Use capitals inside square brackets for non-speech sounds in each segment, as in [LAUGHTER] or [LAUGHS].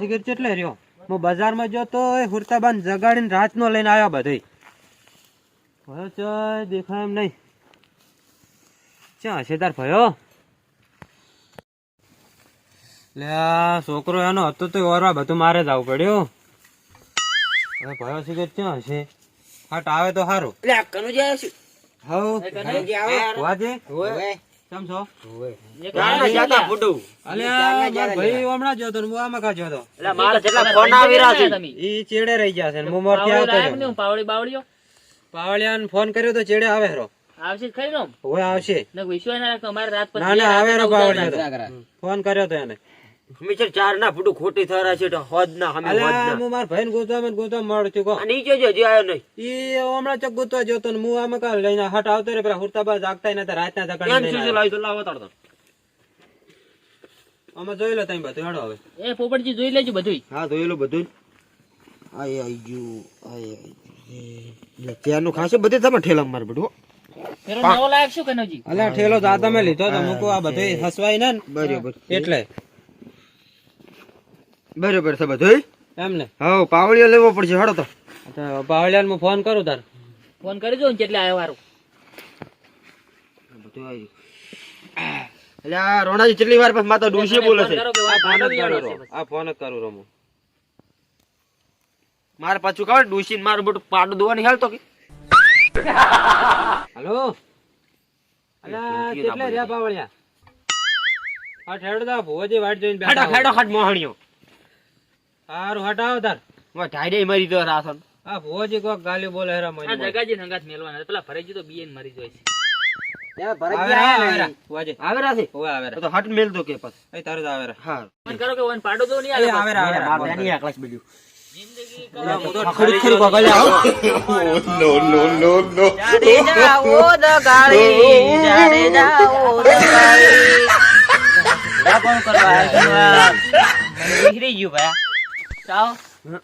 કે કેટલે રહ્યો? હું બજારમાં જો તો હુરતાબાન જગાડીને રાતનો લઈને આવ્યો બધે. ભયો ચોય દેખાય એમ નહીં. ક્યાં હશે તાર ભયો? લે છોકરો એનો હતો તો ઓરવા બધું મારે જ આવવું પડ્યું. હવે ભયો સિગરેટ ક્યાં હશે? હાટ આવે તો સારું કનુજી આવ્યો છું. હવ વાજે. કેમ છો? જાતા ફૂટું. અલ્યા મારો ભાઈ હમણાં જોતો ને હું આમાં કા જોતો એટલે મારા જેટલા ફોન આવી રહ્યા છે. ઈ ચેડે રહી ગયા છે ને હું મોરથી આવતો. પાવડી બાવડીઓ? પાવળિયાને ફોન કર્યો તો ચેડે આવે હરો. આવશે ખરી નો હવે આવશે. ને વિશ્વાસ ના રાખતો અમારે રાત ના ના આવે હેરો પાવળિયા ફોન કર્યો તો એને. હમીસર ચાર ના ફૂટું ખોટી થરા છે હોદ ના હમે હોદ ના. હું માર ભાઈને ગોતવા ગોતવા મળું છું કહો. આ નીચે જો જે આવ્યો નહીં. ઈ હમણાં ચક ગોતવા જોતો ને હું આમાં કાલ લઈને હટ આવતો રે પેલા હુરતાબા જાગતા નતા રાતના એમ શું લઈને છે આવ્યો. લાવી તો લાવો તાડતો. આમાં જોઈ લો તમે બધું હેડો હવે. એ પોપટજી જોઈ લેજો બધું હા જોયેલું બધું આય આઈ ગયું આય આઈ ત્યાંનું ખાસે બધે તમે ઠેલા માર બધું ફેરો નવો લાયક શું કનોજી? અલ્યા ઠેલો દાદા આ લીધો તો મૂકો આ બધે હસવાય ને. બરાબર. એટલે. બરોબર છે બધું એમ ને હા પાવળિયો લેવો પડશે હડો તો. પાવળિયાને હું ફોન કરું તાર. ફોન કરી દો ને કેટલે આવ્યો વારું? બધું આવી એટલે આ રોણાજી કેટલી વાર પછી માતા ડોશી બોલે છે? આ ફોન જ કરું. આ રમો મારે પાછું ખબર ડોશી મારું બધું પાડું દોવાની હાલ તો કે. [LAUGHS] હલો? અલ્યા કેટલે રહ્યા પાવળિયા? હા ઠેડો દા ભુવાજી વાટ જોઈને હેડો બેઠા હેડો હાટ મોહણીઓ. સારું હટાવો તાર. વા ઢાઈડે મરી તો રાસન આ ભોજી કોક ગાલી બોલે હેરા આ જગાજી નંગાત મેલવાના પેલા ફરેજી તો બીએન મરી જાય છે. રા, આવે રા. આવે રાસે ઓય આવે તો હટ મેલ દો કે પાછ. એ તરત આવે હા. મન કરો કે ઓન પાડો દો નહીં આવે આવે રા, આવે રા. મારે બીડ્યું આકલાશ આવો.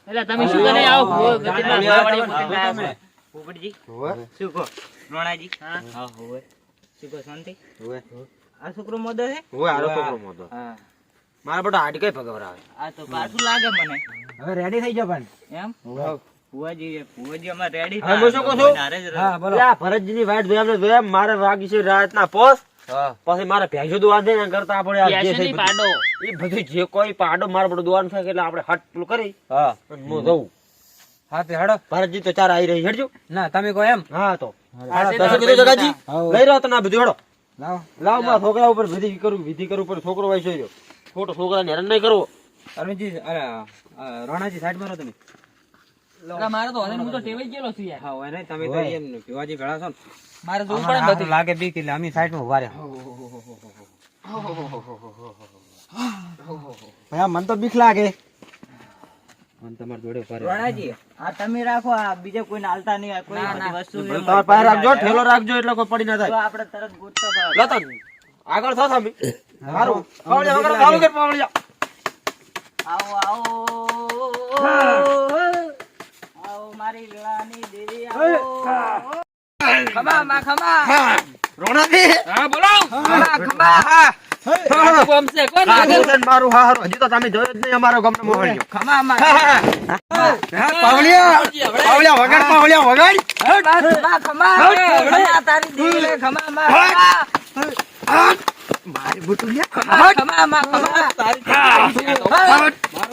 એટલે તમે શું કરે? આવો ભૂવો ગતિમાં બાવળીઓ મૂકીને આવ્યા છો. પોપટજી શું કહો? રોણાજી હા? હા હોવે. શું કહો શાંતિ? હોવે. આ છોકરો મોદો છે? હોવે આરો છોકરો મોટો હા. મારા બધો હાડ કઈ ભગવરાવે આ તો પાછું લાગે મને. હવે રેડી થઈ જાવ પણ. એમ? ફુવાજી ફુવાજી અમારે રેડી હા, હું શું કહું છું? હા બોલો. આ ભરતજીની વાટ જોયા આપણે જોયા મારે વાગી છે રાતના પોસ. પછી મારે ભેંસો દોવા દે કરતા આપણે આ જે થઈ પાડો. એ બધું જે કોઈ પાડો મારે બધું દોવાનું થાય એટલે આપણે હટ પેલું કરી. હા. હું જઉં. હા તે હેડો. ભરતજી તો ચાર આવી રહી હેડજો. ના તમે કહો એમ. હા તો. જગાજી? લઈ રહ્યો તને બધું હેડો. લાવો. લાવ મારા છોકરા ઉપર વિધિ કરું વિધિ કરું પર છોકરો વાંચી રહ્યો ખોટો છોકરાને હેરાન નહીં કરવો. અરવિંદજી અરે રોણાજી સાઈડ મારો તમે. મારે તો હું તો ટેવાઈ ગયેલો છું યાર. હા હોય નહીં તમે તો એમ ભીવાજી ભેળા છો ને. મારે જોવું પડે બધું. લાગે બીક એટલે અમે સાઈડમાં ઊભા રહ્યા. મને તો બીક લાગે. મને તમારી જોડે ઊભા રોણાજી આ તમે રાખો આ બીજા કોઈને હાલતા નહીં કોઈ વસ્તુ તમારા પાસે રાખજો ઠેલો રાખજો એટલે કોઈ પડી ના તો આપણે તરત ગોતતા લો તો આગળ થો તમે સારું પાવળિયા વગર પાવળિયા આવો આવો. આવો મારી લાની દેવી આવો. ખમા માં ખમા રોણાજી. હા બોલો. ખમા ખમા કોમ છે કોણ આગળ છે ને મારું હા હારું. હજી તો તમે જોયો જ નહીં અમારો ગમને મોહણ્યો ખમા માં પાવળિયા. પાવળિયા વગાડ. પાવળિયા વગાડ ખમા ખમા ખમા તારી દેવી ખમા માં ખમા મારી બુટુલિયા ખમા ખમા માં મારો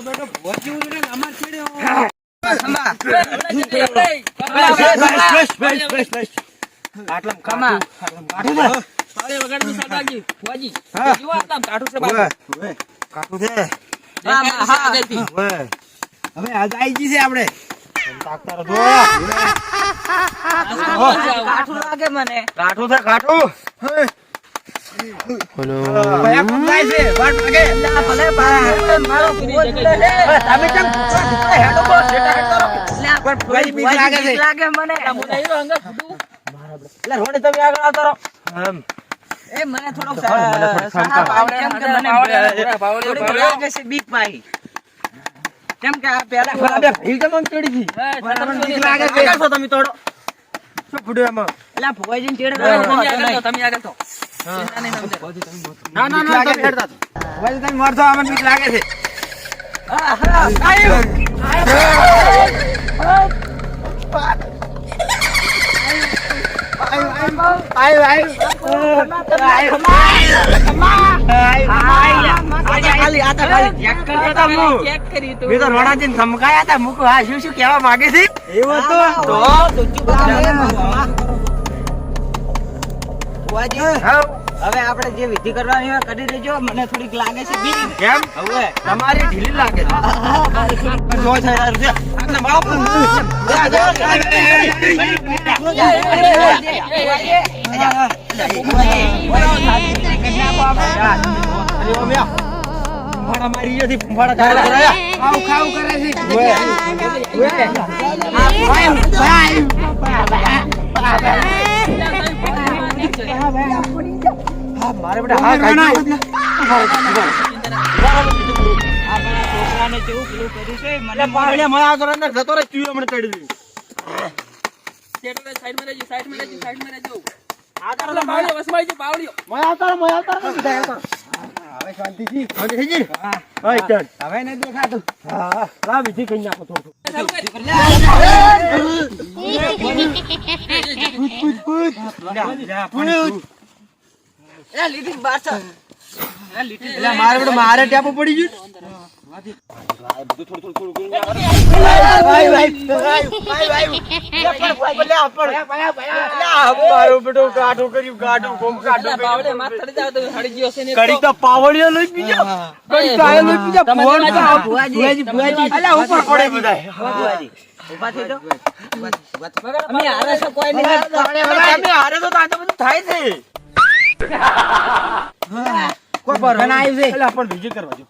બેટો ભુવાજી ઉતરે અમાર છેડે હો. ખમા આટલા ખમા કાઠું છે હા, હા. ઓય. હવે આજ આઈ ગઈ છે આપણે તાકતા કાઠું લાગે મને કાઠું છે કાઠું મને. થોડો કેમ કે બીક કેમ ભીલ ચડી ગઈ. મને લાગે છે. તમે તોડો શું ફૂટ્યું એમાં? એટલે ભૂવાજી ને ચેડે તમે આગળ તો ના ના ના તમે હેડતા ભવાજી તમે મરજો આમાં બીક લાગે છે. આ તો ખાલી check કરતો તો હું. ચેક કરી તું મેં તો રોણાજીને ધમકાયા હતા. મૂકું હા શું શું કેવા માંગે છે? એવું તો હવે આપણે જે વિધિ કરવાની હોય કરી દેજો. મને થોડીક લાગે છે બીજી કેમ? હવે તમારી ઢીલી લાગે છે. જો છે યાર, જો. આટલે મારો. ફૂંફાડા કરે. ખાવું ખાવું કરે છે. હા, મારે બેટા હા. છોકરાને કેવું પેલું કર્યું છે મને એટલે પાવડિયા મને આ તો અંદર જતો રહે, ચૂયો મને ચડી દીધું. સાઈડમાં રહેજો સાઈડમાં રહેજો સાઈડમાં રહેજો આ ગયો બાવળીઓ મને આવતા રહો, મને આવતા બધા આવતા. હવે શાંતિથી. શાંતિ હા, ચાલ. હવે નહીં દેખાતું હા, હા. લાવ વિધિ નાખો થોડું. એટલે મારે બેટા મારે પડી મારું ગયો થાય છે કોઈ પર આવ્યું છે. એટલે પણ બીજી કરવા જો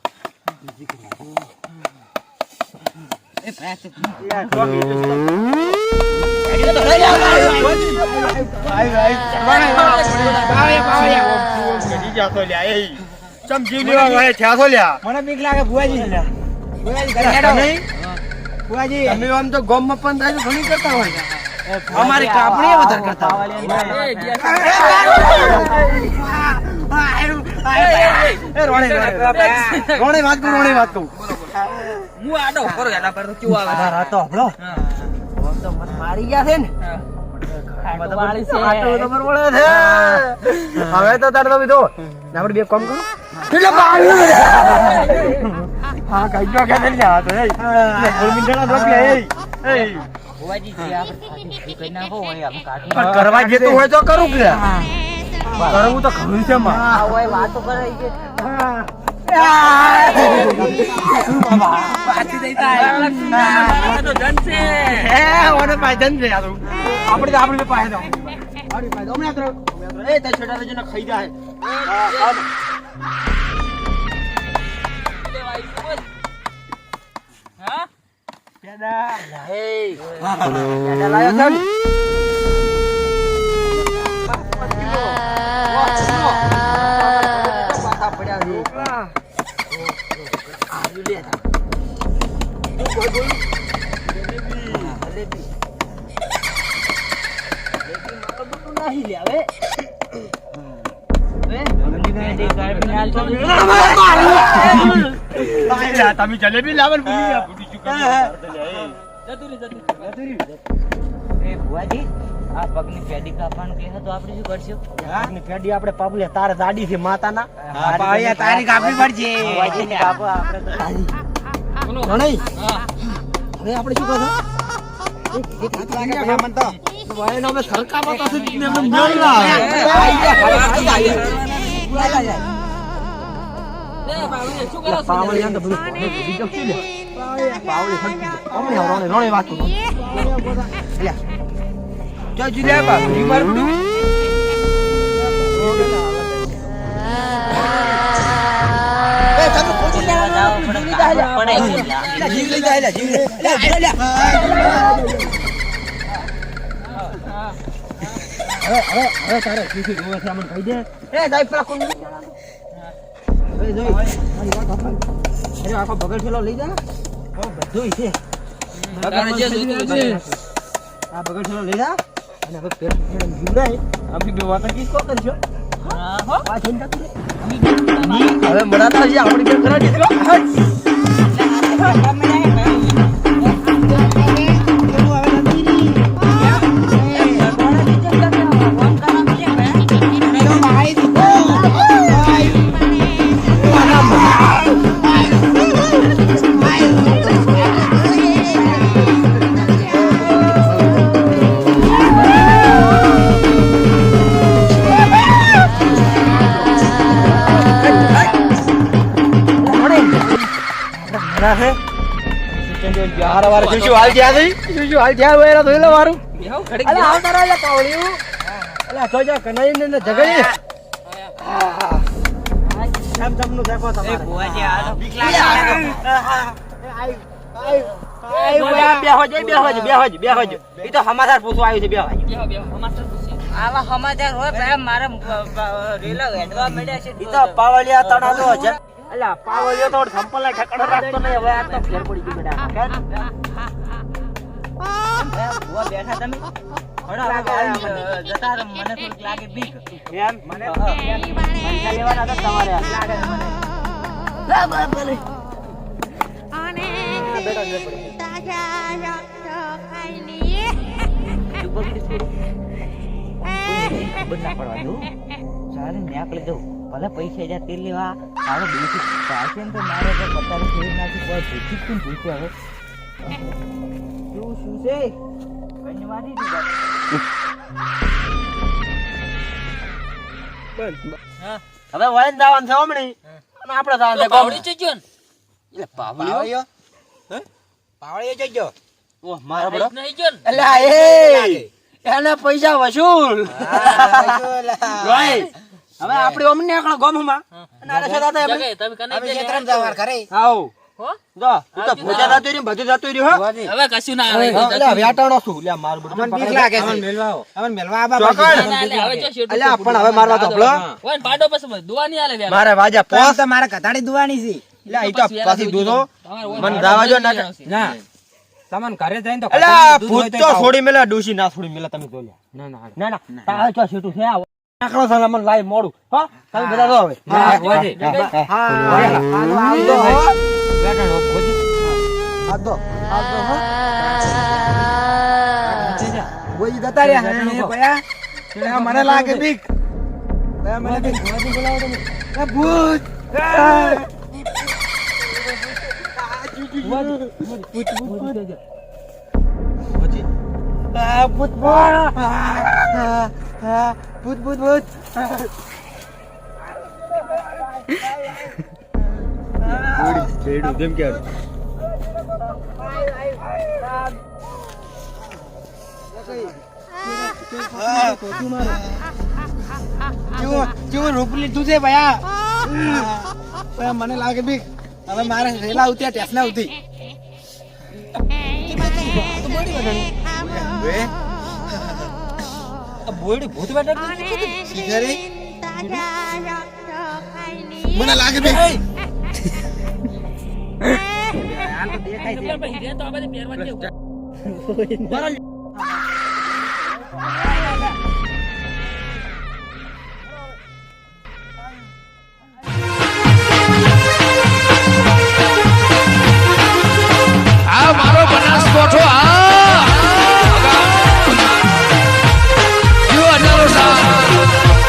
મને ગોમમાં પણ થાય ઘણી કરતા અમારી કાપણી વધારે કરતા રોણે વાત કહું રોણે વાત કહું હું આડો કરો એના પર તો આવે? તારા તો હબળો આમ તો મત મારી ગયા છે ને. હવે તો તારે તો બીજો આપણે બે કામ કરો. એટલે હા કઈ ગયો કે નહીં આ તો એ ફૂલ મિંડળા રોક લે એ કરવા જેતું હોય તો કરું કે. કરવું તો ખરું છે માં. વાતો કરે આયા. તો જન હે ઓને પાયદન છે આ તો આપણે આપણે પાસે તો એ તે છોટા જને ખાઈ જાય હા પેડા લાયો આયલા, તમે જલેબી લાવો ને ભૂલી ગયા. ભૂલી ચૂક્યા. જતું રહી, જતું રહી. એ ભુવાજી આ પગની પેડી કાપવાનું કહે તો આપણે શું કરશું આપની પેઢી આપણે પગલે તારે દાડી છે માતાના પાળિયા તારી કાપવી પડશે કાપો આપણે. હવે શું કહો ભાઈનો અમે સરખા બતાવશું જ ને એમને મેળ ના આવે. લે, બાવળીઓ, શું કરો છો? પાવડી આમ તો બધું ભોગે ભૂલી જશે ને. પાવડી ફરતી જાય. હમણાં રોણે રોણે વાત કરું. અલ્યા. જો જુલિયા બા, ભૂલી માર બધું. એ તમે ખોટી લેવા ના જાઓ, જીવ લીધા. જીવ લીધા અલ્યા, જીવ લીધા. અલ્યા, અલ્યા. હવે હવે હવે તારે શું જોવે છે અમને કહી દે. એ જાય પેલા કોણ હવે જોઈ. મારી વાત સાંભળ. અરે આખો બગડ પેલો લઈ જા. ઓ બધું છે. તારે જે જોતું છે. આ બગડ પેલો લઈ જા. અને હવે પેટ પેટ જીવડાય આપણી બે વાત કી કો કરજો. હા, હો. આ જોઈને તું હવે મરાતા જે આપણી બે કરા દીધો હારા વારે શું શું હાલ જ્યાં થઈ શું શું હાલ જ્યાં હોય એના ધોઈ લો વારું અલા આવતા રહો લે કાવળિયું. અલા જોજો કનઈ ને જગઈ કેમ તમનું દેખો તમારે બેહો જ બેહો જ બેહો જ બેહો જ ઈ તો સમાચાર પૂછવા આવ્યું છે બેહો આવા સમાચાર હોય ભાઈ મારે રેલા હેડવા મળ્યા છે. તો પાવલિયા તણા તો અલા પાવલિયો તો સંપલ ના ઠકડો રાખતો નહીં હવે આ તો ફેર પડી ગઈ બેટા. કેમ? ભુવા બેઠા તમે? જતા મને થોડીક લાગે બીક. એમ મને પૈસા લેવાના હતા તમારે લાગે મને. ખબર ના પડવા દઉં ચાલે ને આપણે દઉં ભલે પૈસા જ્યાં તેલ લેવા આવે બેસી પાસે ને તો મારે તો પત્તાને ફેરવી નાખી કોઈ ભૂખી જ કેમ ભૂખ્યું હવે શું શું છે? કઈ વારી હવે વળીને દાવાન છે હમણી. અને આપણે દાવાન છે ગામડે. એટલે પાવલિયો હે? જઈ ગયો? ઓહ મારા બડો અલ્યા એ એના પૈસા વસૂલ. ભાઈ [LAUGHS] હવે આપણે ઓમ નીકળો ગામમાં. અને આરે આપણે. આવો જો તું તો ભોજા જતો રહ્યો બધું જતો રહ્યો હવે કશું ના આવે અલ્યા વેટાણો છું લ્યા મારું બધું મને બીક લાગે છે. મેલવા આવો. અમને મેલવા આબા ચોકડ. ના, ના, હવે જો શેઠું અલ્યા પણ હવે મારવા તો ભલો ઓય પાડો પછી દુઆ નહીં આલે મારે વાજા પોસ. તો મારે કથાડી દુવાની છે. એટલે ઈ તો પાછી દૂધો મને દાવા જો ના ના તમને ઘરે જઈને તો અલ્યા દૂધ હોય ભૂત તો તો છોડી મેલા ડોશી ના છોડી મેલા તમે જોયા ના ના ના ના. છૂટું છે નાખડો છે મને લાઈ મોડું. હા? તમે બધા જો હવે. હા, વાજે. હા. આમ તો હોય. બેઠાનો ભોજી. આ દો આ દો હો. ગોજી જતા રહ્યા. હે ભયા. ભયા, મને લાગે બીક. ભયા, મને બીક. એ ભૂત. ભૂત ભૂત આ, ભૂત ભૂત ભૂત જેમ કે રૂપ લીધું છે ભયા મને લાગે બી હવે મારે રેલા ઉત્યા ટેસના ઉતી બોયડી ભૂત બેઠા શિખરી મને લાગે બીક દેખાય છે. તો આ બધી પહેરવા.